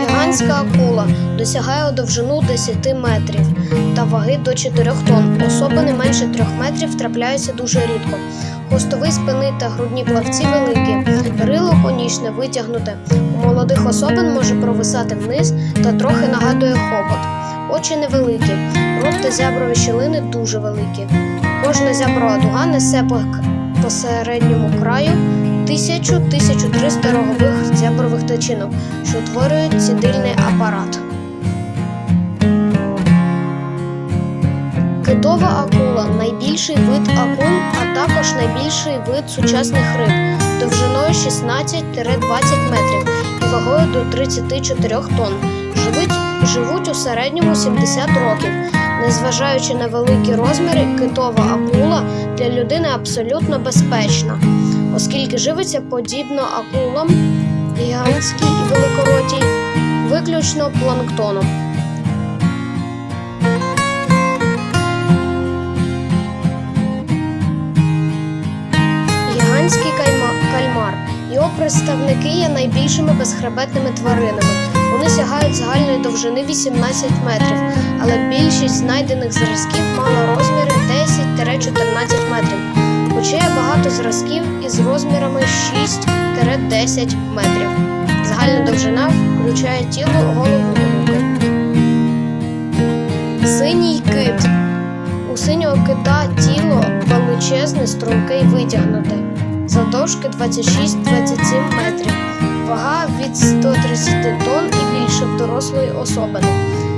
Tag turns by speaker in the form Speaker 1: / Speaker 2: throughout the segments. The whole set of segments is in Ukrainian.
Speaker 1: гігантська акула досягає довжину 10 метрів та ваги до 4 тонн. Особи не менше 3 метрів трапляються дуже рідко. Хвостовий спини та грудні плавці великі, рило конічне витягнуте. У молодих особин може провисати вниз та трохи нагадує хобот. Очі невеликі, рот та зяброві щілини дуже великі. Кожна зяброва дуга несе по середньому краю 1000-1300 рогових зябрових тичинок, що утворюють цідильний апарат. Китова акула найбільший вид акул, а також найбільший вид сучасних риб довжиною 16-20 метрів і вагою до 34 тонн. Живуть, живуть у середньому 70 років. Незважаючи на великі розміри, китова акула для людини абсолютно безпечна, оскільки живиться подібно акулам, гігантській і великоротій, виключно планктоном. Гігантський кайма- кальмар. Його представники є найбільшими безхребетними тваринами. Вони сягають загальної довжини 18 метрів, але більшість знайдених зразків мала розміри 10-14 метрів. Є багато зразків із розмірами 6-10 метрів. Загальна довжина включає тіло, голову руки. Синій кит. У синього кита тіло величезне, струнке і витягнуте. Завдовжки 26-27 метрів. Вага від 130 тонн і більше в дорослої особини.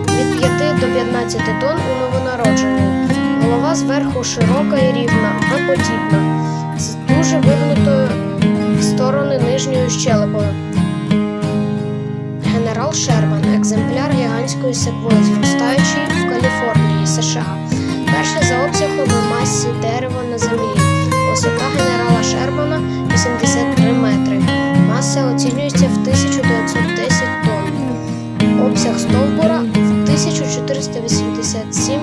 Speaker 1: Від 5 до 15 тонн у новонародженої. Голова зверху широка і рівна, виподібна, з дуже вигнутою в сторони нижньою щелепою. Генерал Шерман екземпляр гігантської секвої, зростаючий в Каліфорнії, США. Перше за обсягом і масі дерева на землі. Висота генерала Шермана 83 метри. Маса оцінюється в 1910 тонн. Обсяг стовбура в 1487